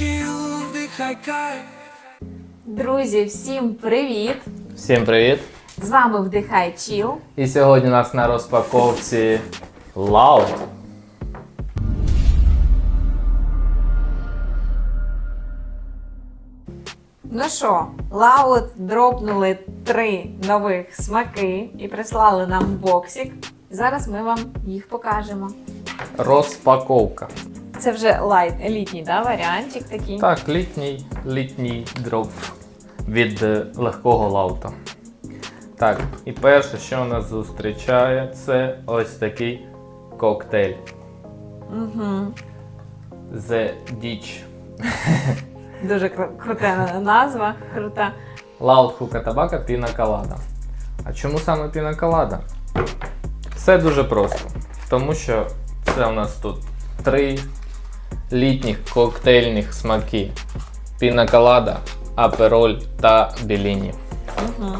chill, вдихай кайф. Друзі, всім привіт! Всім привіт! З вами Вдихай Чіл. І сьогодні у нас на розпаковці Loud. Ну що, Лаут дропнули три нових смаки і прислали нам боксик. Зараз ми вам їх покажемо. Розпаковка. Це вже лайт, літній да, варіантик такий. Так, літній, літній дроп від е, легкого лаута. Так, і перше, що нас зустрічає, це ось такий коктейль. Угу. The Ditch. Дуже крута назва. Крута. Loud Хука Табака Піна Колада. А чому саме Піна Колада? Все дуже просто. Тому що це у нас тут три літніх коктейльних смаки: Піна Колада, Апероль та Беліні. Угу.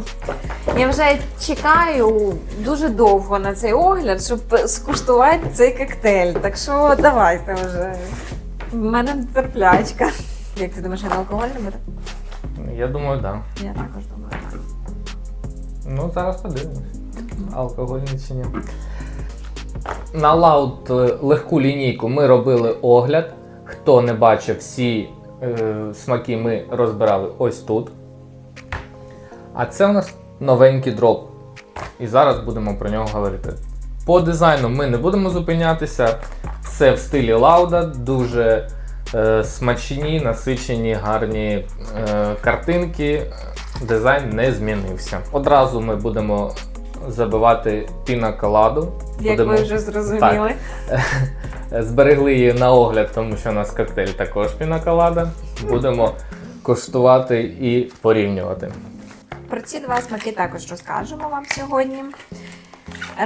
Я вже чекаю дуже довго на цей огляд, щоб скуштувати цей коктейль. Так що давайте вже. В мене терплячка. Як ти думаєш, він алкогольний буде? Я думаю, так. Да. Я також думаю. так. Ну, зараз подивимось. Алкогольний чи ні. На лаут е, легку лінійку ми робили огляд. Хто не бачив, всі е, смаки ми розбирали ось тут. А це у нас новенький дроп. І зараз будемо про нього говорити. По дизайну ми не будемо зупинятися. Все в стилі лауда, дуже е, смачні, насичені, гарні е, картинки. Дизайн не змінився. Одразу ми будемо забивати пінаколаду. Як Будемо- ви вже зрозуміли. Зберегли її на огляд, тому що у нас коктейль також пінаколада. Будемо коштувати і порівнювати. Про ці два смаки також розкажемо вам сьогодні.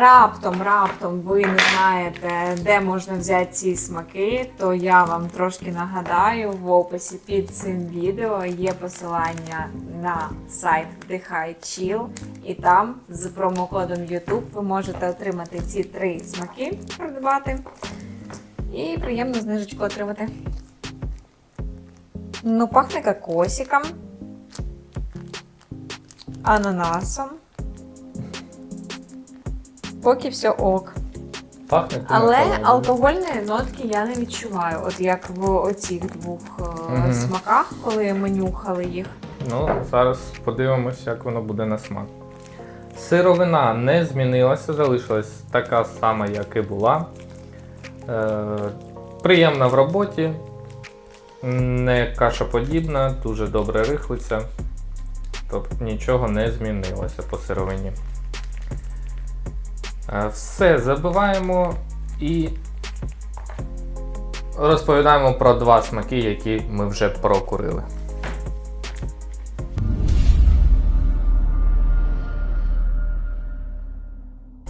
Раптом, раптом ви не знаєте, де можна взяти ці смаки, то я вам трошки нагадаю, в описі під цим відео є посилання на сайт Вдихай Chill, і там з промокодом YouTube ви можете отримати ці три смаки, придбати і приємну знижечку отримати. Ну, пахне кокосиком ананасом. Поки все ок. Пахне Але пінаколадою. алкогольної нотки я не відчуваю. От як в оцих двох е, Мгм. смаках, коли ми нюхали їх. Ну, зараз подивимось, як воно буде на смак. Сировина не змінилася, залишилась така сама, як і була. Е, приємна в роботі, не кашоподібна, дуже добре рихлиться. Тобто нічого не змінилося по сировині. Е, все забиваємо і розповідаємо про два смаки, які ми вже прокурили.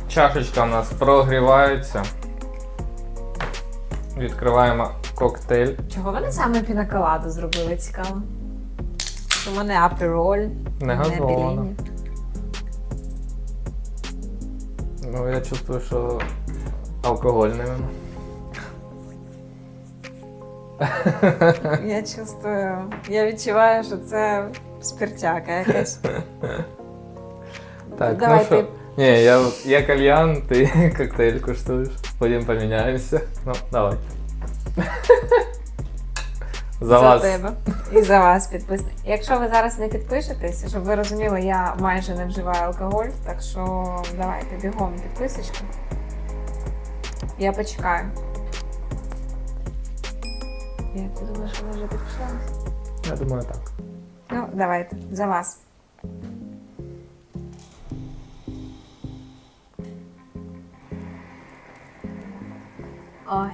Чашечка у нас прогрівається. Відкриваємо коктейль. Чого вони саме пінаколаду зробили цікаво? Чому не апероль, Не газовано. біліні? Ну, я чувствую, що алкогольне воно. Я чувствую, я відчуваю, що це спиртяка якась. Так, Давай ну що? ти. Ні, я, я кальян, ти коктейль куштуєш. Потім поміняємося. Ну, давай. За вас. тебе і за вас підписник. Якщо ви зараз не підпишетесь, щоб ви розуміли, я майже не вживаю алкоголь, так що давайте бігом підписочку. Я почекаю. Як ти думаєш, вона вже підписалась? Я думаю, так. Ну, давайте, за вас. Ой.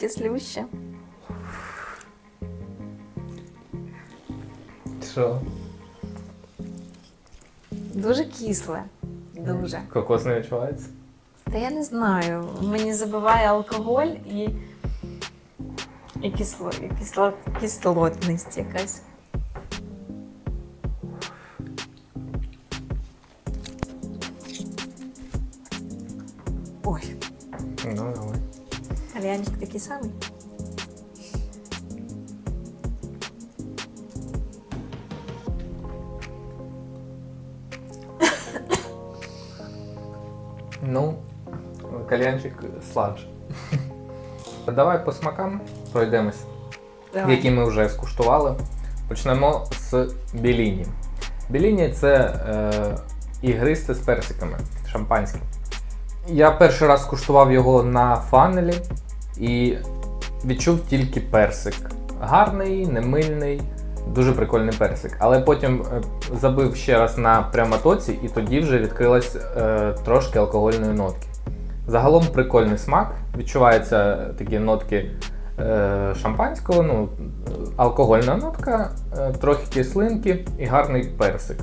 Кислюще. Що? Дуже кисле. Дуже. Кокос не відчувається? Та я не знаю. Мені забиває алкоголь і. І кисло, і кисло, кислотність якась. самий. Ну, кальянчик сладж. Давай по смакам пройдемось, Давай. які ми вже скуштували. Почнемо з біліні. Біліні це е, ігристе з персиками шампанське. Я перший раз скуштував його на фанелі і відчув тільки персик. Гарний, немильний, дуже прикольний персик. Але потім е, забив ще раз на прямотоці, і тоді вже відкрилась е, трошки алкогольної нотки. Загалом прикольний смак. Відчуваються такі нотки е, шампанського, ну, е, алкогольна нотка, е, трохи кислинки і гарний персик.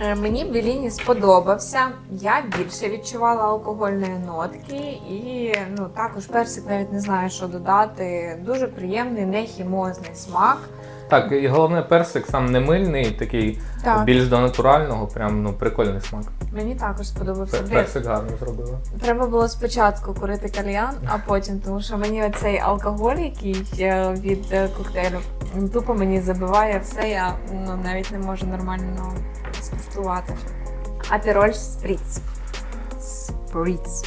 Е, Мені Беліні сподобався. Я більше відчувала алкогольної нотки, і ну також персик навіть не знаю, що додати. Дуже приємний, нехімозний смак. Так, і головне персик сам не мильний, такий Так, більш до натурального, прям ну прикольний смак. Мені також сподобався. Пер- Блін, Персик гарно зробила. Треба було спочатку курити кальян, а потім, тому що мені оцей алкоголь, який е, від е, коктейлю, він тупо мені забиває все, я ну, навіть не можу нормально скуштувати. Апероль спріц. Спріц.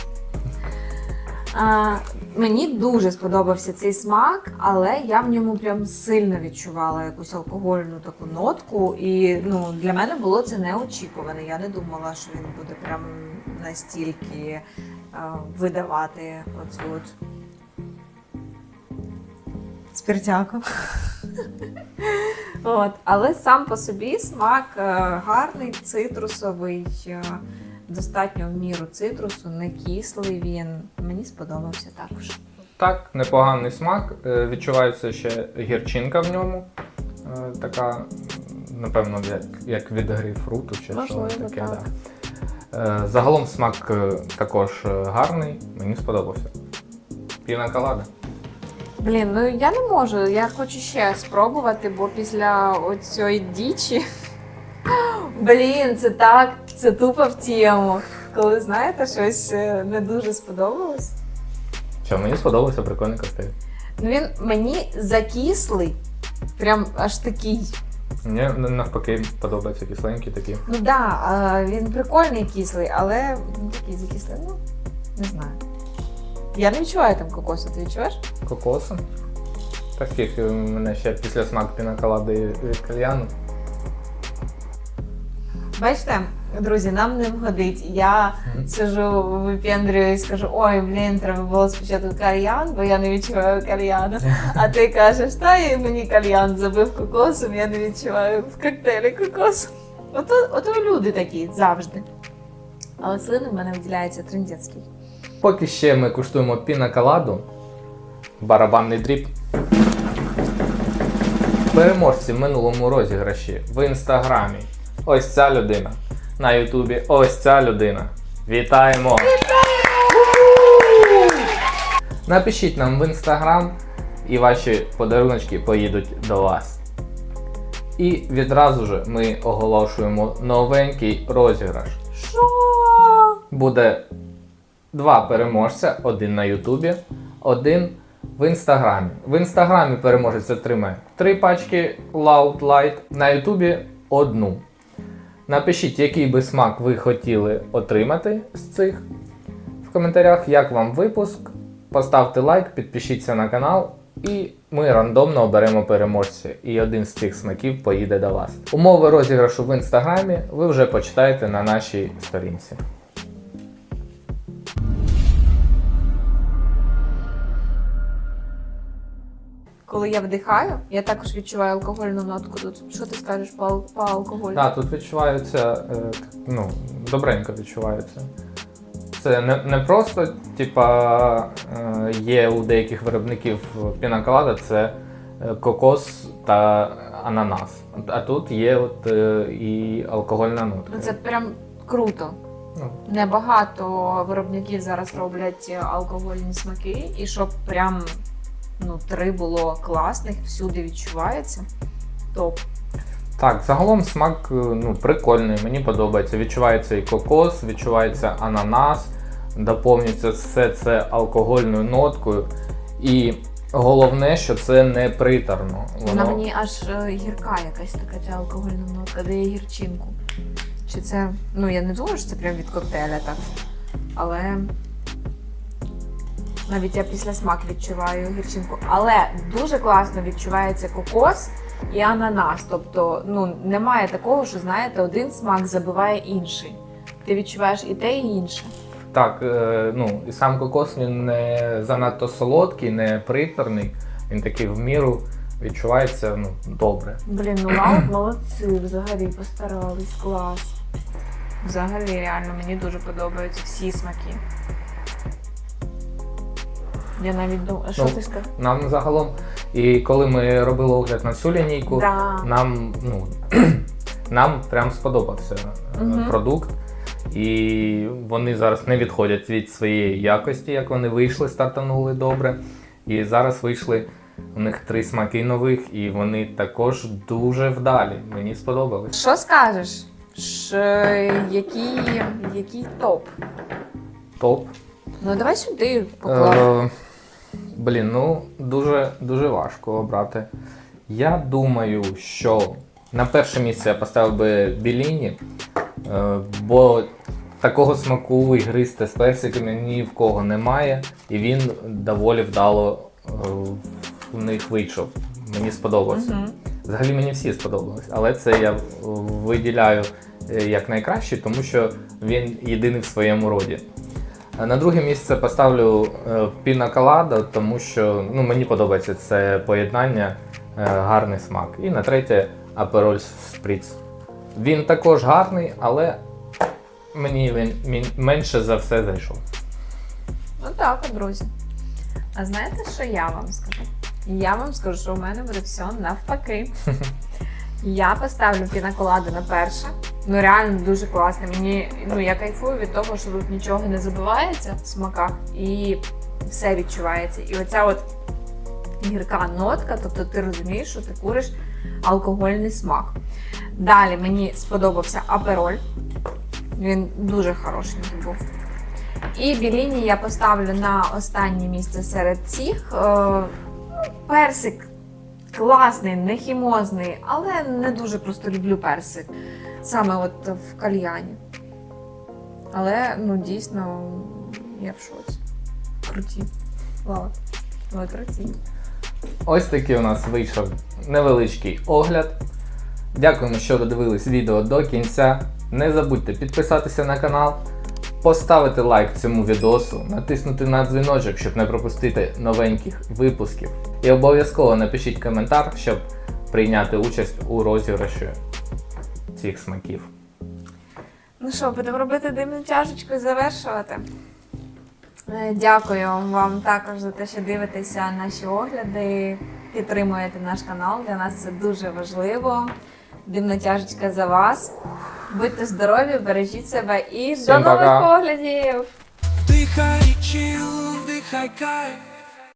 А, мені дуже сподобався цей смак, але я в ньому прям сильно відчувала якусь алкогольну таку нотку. І ну, для мене було це неочікуване. Я не думала, що він буде прям настільки а, видавати оцю от спиртяку. От. Але сам по собі смак е, гарний, цитрусовий, е, достатньо в міру цитрусу, не кислий він. Сподобався також. Так, непоганий смак. Е, Відчувається ще гірчинка в ньому. Е, Така, напевно, як, як від грейпфруту чи Можливо, що таке. так. Да. Е, Загалом смак також гарний, мені сподобався. Піна колада. Блін, ну я не можу. Я хочу ще спробувати, бо після оцієї дічі. Блін, це так, це тупо в тему. Коли знаєте, щось не дуже сподобалось. Що, мені сподобався прикольний коктейль. Ну він мені закислий, прям аж такий. Мені навпаки подобаються кисленькі такі. Ну так, да, він прикольний кислий, але він такий закислий, ну, не знаю. Я не відчуваю там кокосу, ти відчуваєш? Кокоси. Та скільки у мене ще після смак пінаколади від кальяну. Бачите, друзі, нам не вгодить. Я сижу і скажу, ой, блін, треба було спочатку кальян, бо я не відчуваю кальяну. А ти кажеш, та і мені кальян забив кокосом, я не відчуваю в коктейлі кокосу. Ото, ото люди такі завжди. Але слини в мене виділяється трендецький. Поки ще ми куштуємо пінаколаду, барабанний дріб. Переможці в минулому розіграші в інстаграмі. Ось ця людина. На Ютубі ось ця людина. Вітаємо! Напишіть нам в інстаграм, і ваші подаруночки поїдуть до вас. І відразу ж ми оголошуємо новенький розіграш. Що? Буде два переможця: один на Ютубі, один в інстаграмі. В інстаграмі переможець отримає три пачки Loud Light, на Ютубі одну. Напишіть, який би смак ви хотіли отримати з цих в коментарях, як вам випуск. Поставте лайк, підпишіться на канал, і ми рандомно оберемо переможця. І один з цих смаків поїде до вас. Умови розіграшу в інстаграмі ви вже почитаєте на нашій сторінці. Коли я вдихаю, я також відчуваю алкогольну нотку тут. Що ти скажеш по, ал- по алкоголю? Так, тут відчувається, е, ну, добренько відчувається. Це не, не просто, типа, е, є у деяких виробників пінаколада, це е, кокос та ананас. А тут є от е, і алкогольна нотка. Ну, Це прям круто. Ну, Небагато виробників зараз роблять алкогольні смаки, і щоб прям ну, три було класних, всюди відчувається. Топ. Так, загалом смак е, ну, прикольний, мені подобається. Відчувається і кокос, відчувається ананас, доповнюється все це алкогольною ноткою. І головне, що це не приторно. Вона мені аж е, гірка якась така ця алкогольна нотка, дає гірчинку. Чи це. Ну, я не думаю, що це прям від коктейля так. Але. Навіть я після смак відчуваю гірчинку. Але дуже класно відчувається кокос і ананас. Тобто, ну, немає такого, що знаєте, один смак забиває інший. Ти відчуваєш і те, і інше. Так, е, ну і сам кокос він не занадто солодкий, не приторний. Він такий в міру відчувається ну, добре. Блін, ну лаут молодці, взагалі постарались, клас. Взагалі, реально, мені дуже подобаються всі смаки. Я навіть думаю, що Ну, ти сказав? Нам загалом, і коли ми робили огляд на цю лінійку, Да. нам, ну, нам прям сподобався Мгм. продукт. І вони зараз не відходять від своєї якості, як вони вийшли, стартанули добре. І зараз вийшли у них три смаки нових, і вони також дуже вдалі. Мені сподобались. Що скажеш? Ш, який, який топ? Топ. Ну давай сюди поклав. Е, блін, ну дуже, дуже важко обрати. Я думаю, що на перше місце я поставив би Біліні, е, бо такого смаку ігристе з персиками ні в кого немає, і він доволі вдало е, в них вийшов. Мені сподобався. Мгм. Взагалі мені всі сподобались, але це я виділяю е, як найкраще, тому що він єдиний в своєму роді. На друге місце поставлю е, піна колада, тому що ну, мені подобається це поєднання, е, гарний смак. І на третє апероль сприц. Він також гарний, але мені він менше за все зайшов. Ну так, друзі. А знаєте, що я вам скажу? Я вам скажу, що у мене буде все навпаки. Я поставлю пінаколаду на перше. Ну реально дуже класно. Мені ну я кайфую від того, що тут нічого не забивається в смаках і все відчувається. І оця от гірка нотка, тобто ти розумієш, що ти куриш алкогольний смак. Далі мені сподобався апероль. Він дуже хорошенький був. І біліні я поставлю на останнє місце серед цих. Е, персик класний, не хімозний, але не дуже просто люблю персик. Саме от в кальяні. Але ну дійсно я в шоці. Круті. Ладно. Ви круті. Ось такий у нас вийшов невеличкий огляд. Дякуємо, що додивились відео до кінця. Не забудьте підписатися на канал, поставити лайк цьому відосу, натиснути на дзвіночок, щоб не пропустити новеньких випусків. І обов'язково напишіть коментар, щоб прийняти участь у розіграші цих смаків. Ну що, будемо робити димну чашечку і завершувати. Е, Дякую вам також за те, що дивитеся наші огляди, підтримуєте наш канал. Для нас це дуже важливо. Димна тяжечка за вас. Будьте здорові, бережіть себе і Всім до нових пока. оглядів! Вдихай чил, вдихай кайф